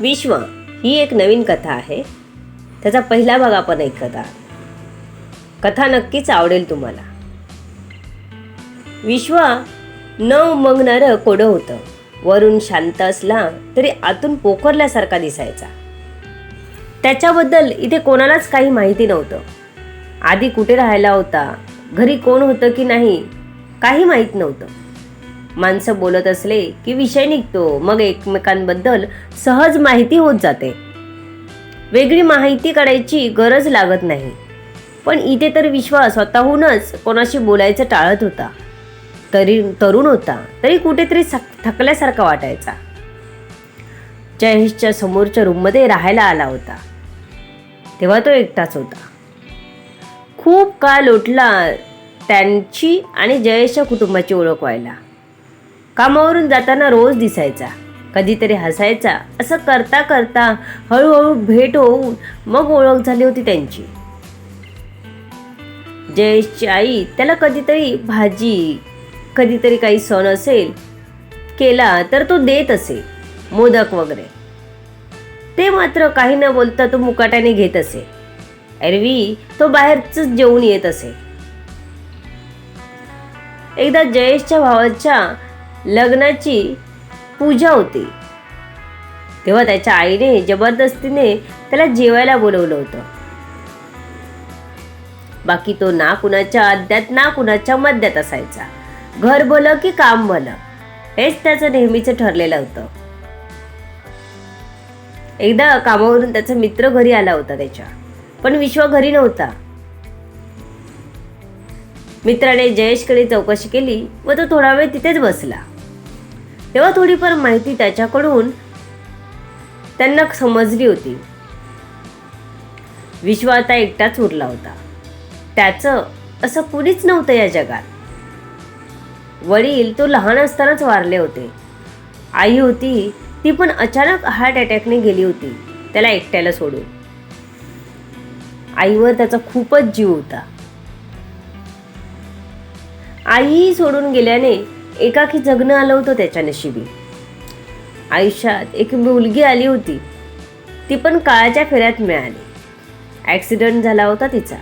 विश्व ही एक नवीन कथा आहे. त्याचा पहिला भाग आपण ऐकत आहात. कथा नक्कीच आवडेल तुम्हाला. विश्व न उमगणारं कोडं होतं. वरून शांत असला तरी आतून पोखरल्यासारखा दिसायचा. त्याच्याबद्दल इथे कोणालाच काही माहिती नव्हतं. आधी कुठे राहायला होता? घरी कोण होतं की नाही? काही माहीत नव्हतं. माणसं बोलत असले की विषय निघतो मग एकमेकांबद्दल सहज माहिती होत जाते. वेगळी माहिती काढायची गरज लागत नाही. पण इथे तर विश्वास स्वतःहूनच कोणाशी बोलायचं टाळत होता. तरी तरुण होता तरी कुठेतरी थकल्यासारखा वाटायचा. जयेशच्या समोरच्या रूममध्ये राहायला आला होता. तेव्हा तो एकटाच होता. खूप काळ लोटला त्यांची आणि जयेशच्या कुटुंबाची ओळख व्हायला. कामावरून जाताना रोज दिसायचा. कधीतरी हसायचा. असं करता करता हळूहळू भेट होऊन मग ओळख झाली होती त्यांची. जयेशची आई त्याला कधीतरी भाजी कधीतरी काही सण असेल केला तर तो देत असे मोदक वगैरे. ते मात्र काही न बोलता तो मुकाट्याने घेत असे. एरवी तो बाहेरच जेवून येत असे. एकदा जयेशच्या भावाच्या लग्नाची पूजा होती. तेव्हा त्याच्या आईने जबरदस्तीने त्याला जेवायला बोलवलं होतं. बाकी तो ना कुणाच्या अद्यात ना कुणाच्या मध्यात असायचा. घर भलं की काम भलं हेच त्याचं नेहमीचं ठरलेलं होतं. एकदा कामावरून त्याचा मित्र घरी आला होता त्याच्या पण विश्व घरी नव्हता. मित्राने जयेशकडे चौकशी केली व तो थोडा वेळ तिथेच बसला. तेव्हा थोडीफार माहिती त्याच्याकडून त्यांना समजली होती. विश्व आता एकटाच उरला होता. त्याचं असं कुणीच नव्हतं या जगात. वडील तो लहान असतानाच वारले होते. आई होती ती पण अचानक हार्ट अटॅकने गेली होती त्याला एकट्याला सोडून. आईवर त्याचा खूपच जीव होता. आईही सोडून गेल्याने एकाकी जगणं आलं होतं त्याच्या नशिबी. आयुष्यात एक मुलगी आली होती. ती पण काळाच्या फेऱ्यात मिळाली. ॲक्सिडंट झाला होता तिचा.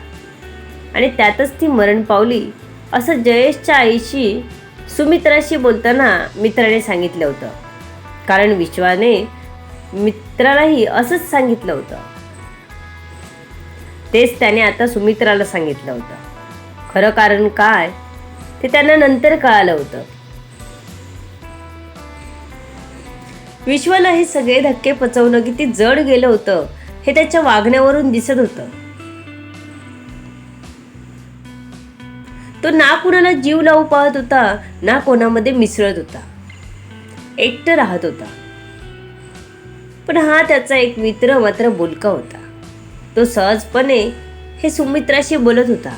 आणि त्यातच ती मरण पावली असं जयेशच्या आईशी सुमित्राशी बोलताना मित्राने सांगितलं होतं. कारण विश्वाने मित्रालाही असंच सांगितलं होतं. तेच त्याने आता सुमित्राला सांगितलं होतं. खरं कारण काय ते त्यांना नंतर कळालं होतं. विश्वाला हे सगळे धक्के पचवणं किती जड गेलं होतं हे त्याच्या वागण्यावरून दिसत होतं. तो ना कुणाला जीव लावू पाहत होता ना कोणामध्ये मिसळत होता. एकटं राहत होता. पण हा त्याचा एक मित्र मात्र बोलका होता. तो सहजपणे हे सुमित्राशी बोलत होता.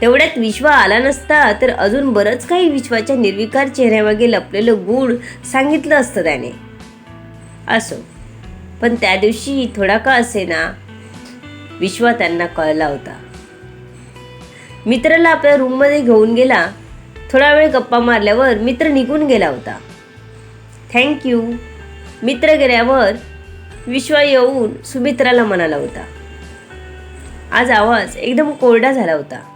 तेवढ्यात विश्व आला नसता तर अजून बरंच काही विश्वाच्या निर्विकार चेहऱ्यामागे लपलेलं गूढ सांगितलं असतं त्याने. असो पण त्या दिवशी थोडा का असे ना विश्वा त्यांना कळला होता. मित्राला आपल्या रूममध्ये घेऊन गेला. थोडा वेळ गप्पा मारल्यावर मित्र निघून गेला होता. थँक्यू मित्र गेल्यावर विश्वा येऊन सुमित्राला म्हणाला होता. आज आवाज एकदम कोरडा झाला होता.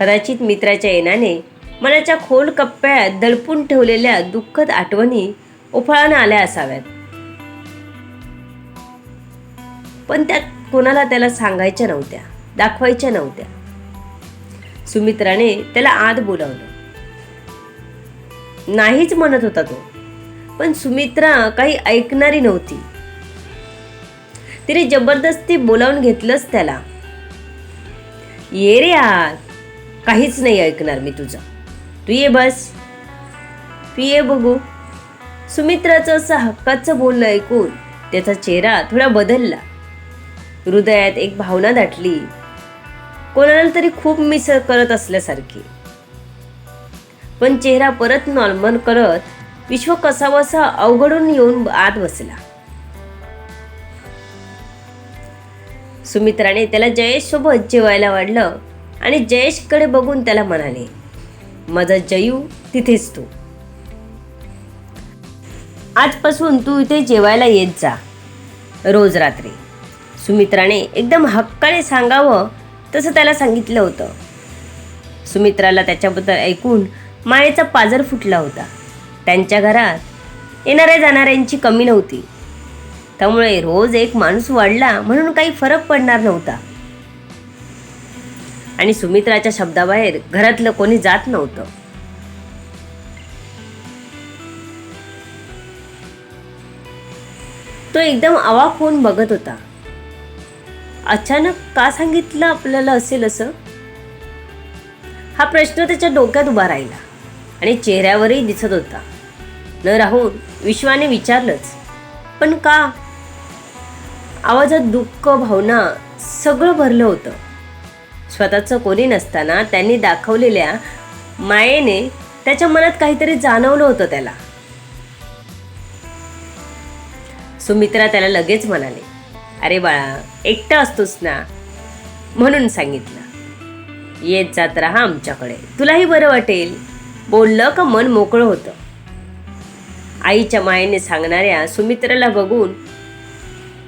कदाचित मित्राच्या येण्याने मनाच्या खोल कप्प्यात दडपून ठेवलेल्या दुःखद आठवणी उफाळानं आल्या असाव्यात. पण त्यात कोणाला त्याला सांगायच्या नव्हत्या दाखवायच्या नव्हत्या. सुमित्राने त्याला आत बोलावलं. नाहीच म्हणत होता तो पण सुमित्रा काही ऐकणारी नव्हती. तिने जबरदस्ती बोलावून घेतलंच त्याला. ये रे आत काहीच नाही ऐकणार मी तुझं. तू ये बस. तू ये बघू. सुमित्राचं असं हक्काचं बोलणं ऐकून त्याचा चेहरा थोडा बदलला. हृदयात एक भावना दाटली. कोणाला तरी खूप मिस करत असल्यासारखी. पण चेहरा परत नॉर्मल करत विश्व कसावसा अवघडून येऊन आत बसला. सुमित्राने त्याला जयेश सोबत जेवायला वाढलं. आणि जयेशकडे बघून त्याला म्हणाले माझा जयू तिथेच तू. आजपासून तू इथे जेवायला येत जा रोज रात्री. सुमित्राने एकदम हक्काने सांगावं तसं त्याला सांगितलं होतं. सुमित्राला त्याच्याबद्दल ऐकून मायेचा पाजर फुटला होता. त्यांच्या घरात येणाऱ्या जाणाऱ्यांची कमी नव्हती. त्यामुळे रोज एक माणूस वाढला म्हणून काही फरक पडणार नव्हता. आणि सुमित्राच्या शब्दाबाहेर घरातलं कोणी जात नव्हतं. तो एकदम अवाक होऊन बघत होता. अचानक का सांगितलं आपल्याला असेल असं? हा प्रश्न त्याच्या डोक्यात उभा राहिला आणि चेहऱ्यावरही दिसत होता. न राहून विश्वाने विचारलंच पण का? आवाजात दुःख भावना सगळं भरलं होतं. स्वतःचं कोणी नसताना त्यांनी दाखवलेल्या मायेने त्याच्या मनात काहीतरी जाणवलं होतं त्याला. सुमित्रा त्याला लगेच म्हणाले अरे बाळा एकटा असतोस ना म्हणून सांगितलं. येत जात राहा आमच्याकडे तुलाही बरं वाटेल. बोललं का मन मोकळं होतं. आईच्या मायेने सांगणाऱ्या सुमित्राला बघून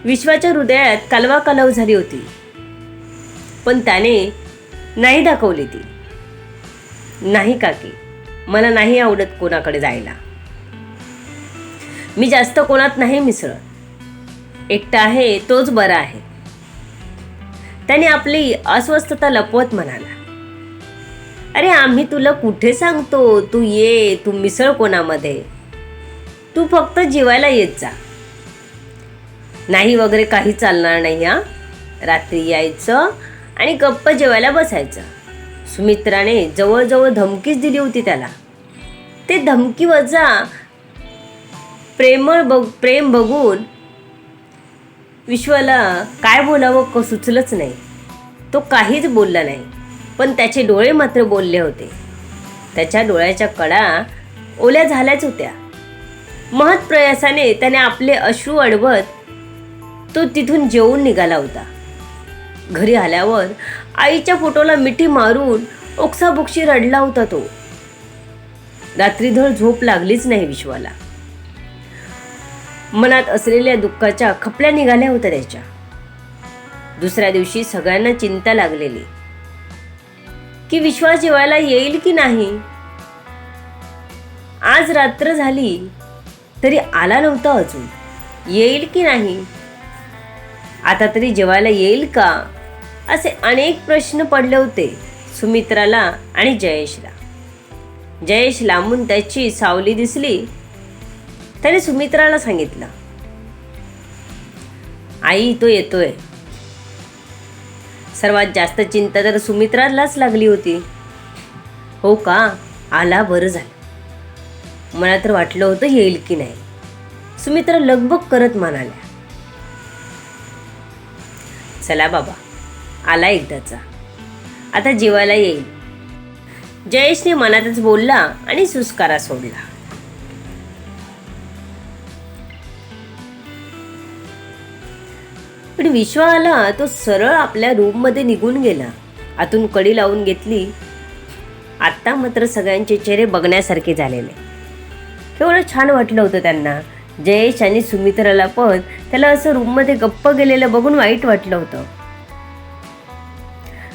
विश्वाच्या हृदयात कालवा कालव झाली होती. पण त्याने नाही दाखवली ती. नाही काकी मला नाही आवडत कोणाकडे जायला. मी जास्त कोणात नाही मिसळत. एकटा आहे तोच बरा आहे. त्याने आपली अस्वस्थता लपवत म्हणाला. अरे आम्ही तुला कुठे सांगतो? तू ये तू मिसळ कोणामध्ये? तू फक्त जेवायला येत जा. नाही वगैरे काही चालणार नाही हा? रात्री यायचं आणि गप्प जेवायला बसायचं. सुमित्राने जवळजवळ धमकीच दिली होती त्याला. ते धमकी वजा प्रेमळ बघ प्रेम बघून विश्वाला काय बोलावं क सुचलंच नाही. तो काहीच बोलला नाही पण त्याचे डोळे मात्र बोलले होते. त्याच्या डोळ्याच्या कडा ओल्या झाल्याच होत्या. महत् प्रयासाने त्याने आपले अश्रू अडवत तो तिथून जेवून निघाला होता. घरी आल्यावर आईच्या फोटोला मिठी मारून ओक्साबोक्षी रडला होता तो. रात्रीधर झोप लागलीच नाही विश्वाला. मनात असलेल्या दुःखाच्या खपल्या निघाल्या होत्या त्याच्या. दुसऱ्या दिवशी सगळ्यांना चिंता लागलेली. की विश्वास जेवायला येईल की नाही? आज रात्र झाली तरी आला नव्हता अजून. येईल की नाही? आता तरी जेवायला येईल का? असे अनेक प्रश्न पडले होते सुमित्राला आणि जयेशला. जयेश लांबून त्याची सावली दिसली. त्याने सुमित्राला सांगितलं आई तो येतोय. सर्वात जास्त चिंता तर सुमित्रालाच लागली होती. हो का? आला? बरं झालं. मला तर वाटलं होतं येईल की नाही. सुमित्रा लगबग करत म्हणाल्या चला बाबा आला एकदाचा. आता जीवाला येईल. जयेशने मनातच बोलला आणि सुस्कारा सोडला. पण विश्वा आला तो सरळ आपल्या रूममध्ये निघून गेला. आतून कडी लावून घेतली. आत्ता मात्र सगळ्यांचे चेहरे बघण्यासारखे झालेले. केवढं छान वाटलं होतं त्यांना. जयेश आणि सुमित्राला पण त्याला असं रूममध्ये गप्प गेलेलं बघून वाईट वाटलं होतं.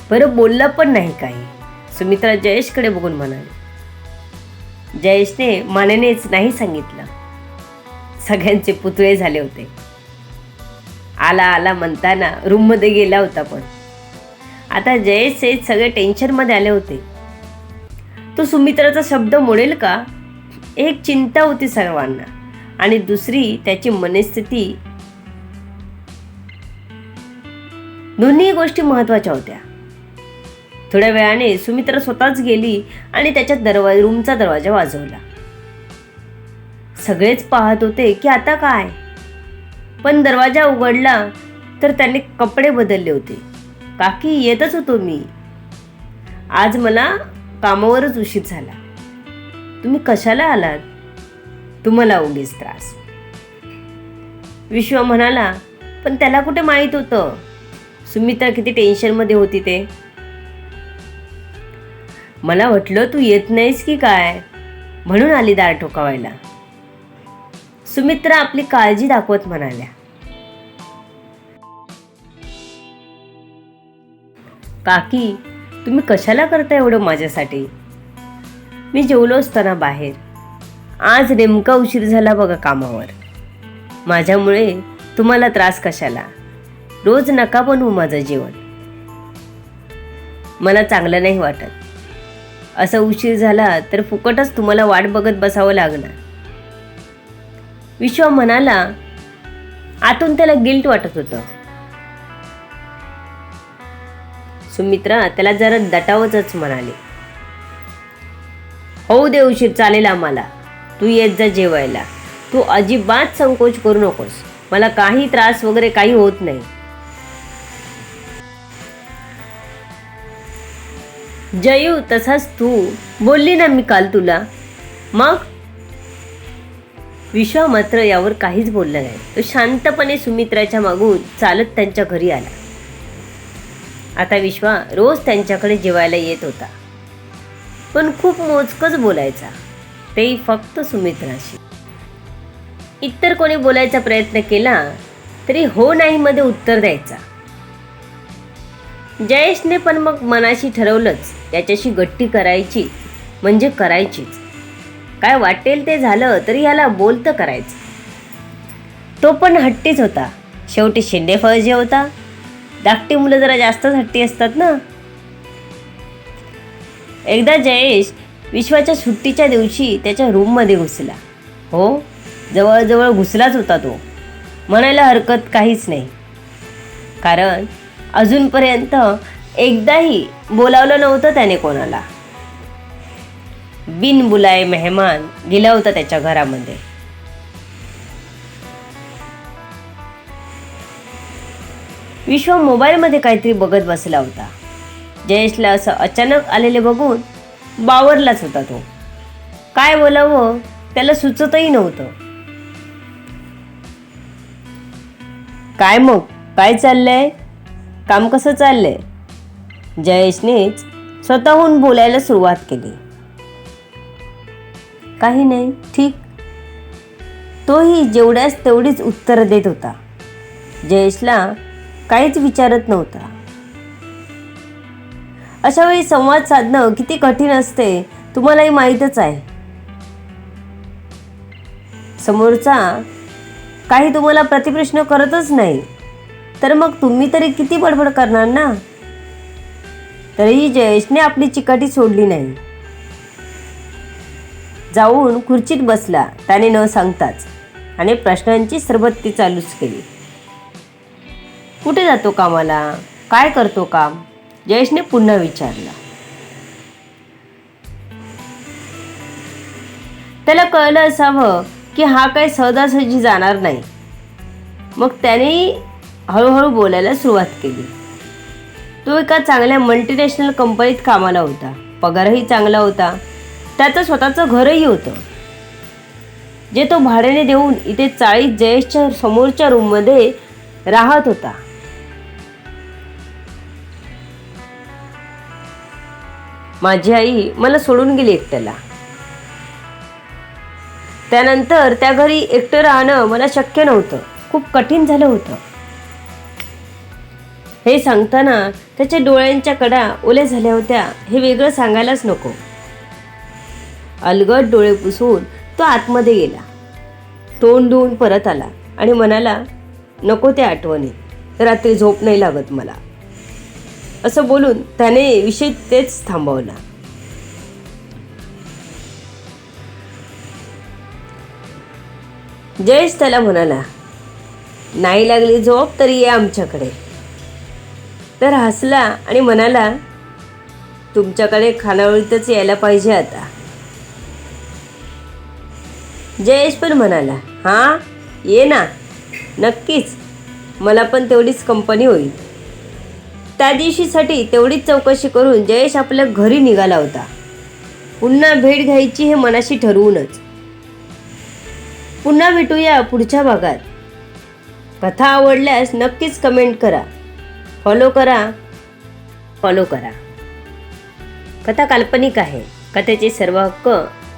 बरं बोललं पण नाही काही. सुमित्रा जयेशकडे बघून म्हणाली. जयेशने मानेनेच नाही सांगितलं. सगळ्यांचे पुतळे झाले होते. आला आला म्हणताना रूममध्ये गेला होता पण. आता जयेश हे सगळे टेन्शनमध्ये आले होते. तो सुमित्राचा शब्द मोडेल का? एक चिंता होती सर्वांना. आणि दुसरी त्याची मनस्थिती. दोन्ही गोष्टी महत्त्वाच्या होत्या. थोड्या वेळाने सुमित्रा स्वतःच गेली आणि त्याच्या दरवा रूमचा दरवाजा वाजवला. सगळेच पाहत होते की आता काय? पण दरवाजा उघडला तर त्याने कपडे बदलले होते. काकी येतच होतो मी. आज मला कामावरच उशीर झाला. तुम्ही कशाला आलात? तुम्हाला उगीच त्रास. विश्व म्हणाला पण त्याला कुठे माहीत होतं? सुमित्रा किती टेन्शनमध्ये होती ते. मला वाटलं तू येत नाहीस की काय? म्हणून आली दार ठोकावायला. सुमित्रा आपली काळजी दाखवत म्हणाल्या. काकी तुम्ही कशाला करता एवढं माझ्यासाठी? मी जेवलो असताना बाहेर. आज नेमका उशीर झाला बघा कामावर. माझ्यामुळे तुम्हाला त्रास कशाला? रोज नका बनवू माझं जेवण. मला चांगलं नाही वाटत. असा उशीर झाला तर फुकटच तुम्हाला वाट बघत बसावं लागणार. विश्वा म्हणाला आतून त्याला गिल्ट वाटत होतं. सुमित्रा त्याला जरा दटावच म्हणाले. होऊ दे उशीर चालेल आम्हाला. तू येत जा जेवायला. तू अजिबात संकोच करू नकोस. मला काही त्रास वगैरे काही होत नाही. जयू तसाच तू. बोलली ना मी काल तुला. मग? विश्वा मात्र यावर काहीच बोलला नाही. तो शांतपणे सुमित्राच्या मागून चालत त्यांच्या घरी आला. आता विश्वा रोज त्यांच्याकडे जेवायला येत होता. पण खूप मोजकच बोलायचा. तेही फक्त सुमित्राशी. इतर कोणी बोलायचा प्रयत्न केला तरी हो नाही मध्ये उत्तर द्यायचा. जयेशने पण मग मनाशी ठरवलंच त्याच्याशी गट्टी करायची म्हणजे करायचीच. काय वाटेल ते झालं तरी ह्याला बोलतं करायचं. तो पण हट्टीच होता. शेवटी शेंडेफळ फळजे होता. धाकटी मुलं जरा जास्तच हट्टी असतात ना? एकदा जयेश विश्वाच्या सुट्टीच्या दिवशी त्याच्या रूममध्ये घुसला. हो जवळजवळ घुसलाच होता तो. म्हणायला हरकत काहीच नाही. कारण अजूनपर्यंत एकदाही बोलावलं नव्हतं त्याने कोणाला. बिन बुलाय मेहमान गेला होता त्याच्या घरामध्ये. विश्व मोबाईलमध्ये काहीतरी बघत बसला होता. जयेशला असं अचानक आलेले बघून बावरलाच होता तो. काय बोलावं त्याला सुचतही नव्हतं. काय मग? काय चाललंय? काम कसं चाललंय? जयेशनेच स्वतःहून बोलायला सुरुवात केली. काही नाही ठीक. तोही जेवढ्याच तेवढीच उत्तर देत होता. जयेशला काहीच विचारत नव्हता. अशा वेळी संवाद साधणं किती कठीण असते तुम्हालाही माहीतच आहे. समोरचा काही तुम्हाला प्रतिप्रश्न करतच नाही. तर मग तुम्ही तरी किती बडबड करणार ना? तरीही जयेशने आपली चिकाटी सोडली नाही. जाऊन खुर्चीत बसला. त्याने न सांगताच आणि प्रश्नांची सरबत्ती चालूच केली. कुठे जातो कामाला? काय करतो काम? जयेशने पुन्हा विचारला. त्याला कळलं असावं की हा काही सहजासहजी जाणार नाही. मग त्याने हळूहळू बोलायला सुरुवात केली. तो एका चांगल्या मल्टीनॅशनल कंपनीत कामाला होता. पगारही चांगला होता. त्याचं स्वतःचं घरही होतं. जे तो भाड्याने देऊन इथे चाळीस जयेशच्या समोरच्या रूममध्ये राहत होता. माझी आई मला सोडून गेली एकट्याला. त्यानंतर त्या घरी एकटं राहणं मला शक्य नव्हतं. खूप कठीण झालं होतं. हे सांगताना त्याच्या डोळ्यांच्या कडा ओल्या झाल्या होत्या. हे वेगळं सांगायलाच नको. अलगट डोळे पुसून तो आतमध्ये गेला. तोंड धुवून परत आला आणि म्हणाला नको त्या आठवणी. रात्री झोप नाही लागत मला. असं बोलून त्याने विषय तेच थांबवला. जयेश त्याला म्हणाला नाही लागली झोप तरी ये आमच्याकडे. तर हसला आणि म्हणाला तुमच्याकडे खानावळीतच यायला पाहिजे आता. जयेश पण म्हणाला हां ये ना. नक्कीच. मला पण तेवढीच कंपनी होईल. त्या दिवशीसाठी तेवढीच चौकशी करून जयेश आपल्या घरी निघाला होता. पुन्हा भेट घ्यायची हे मनाशी ठरवूनच. पुन्हा भेटूया पुढच्या भागात. कथा आवडल्यास नक्कीच कमेंट करा. फॉलो करा. फॉलो करा. कथा काल्पनिक आहे. कथेचे सर्व हक्क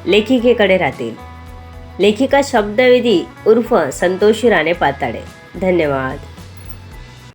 लेखिकेकडे राहतील. लेखिका शब्दवेदी उर्फ संतोषी राणे पाताडे. धन्यवाद.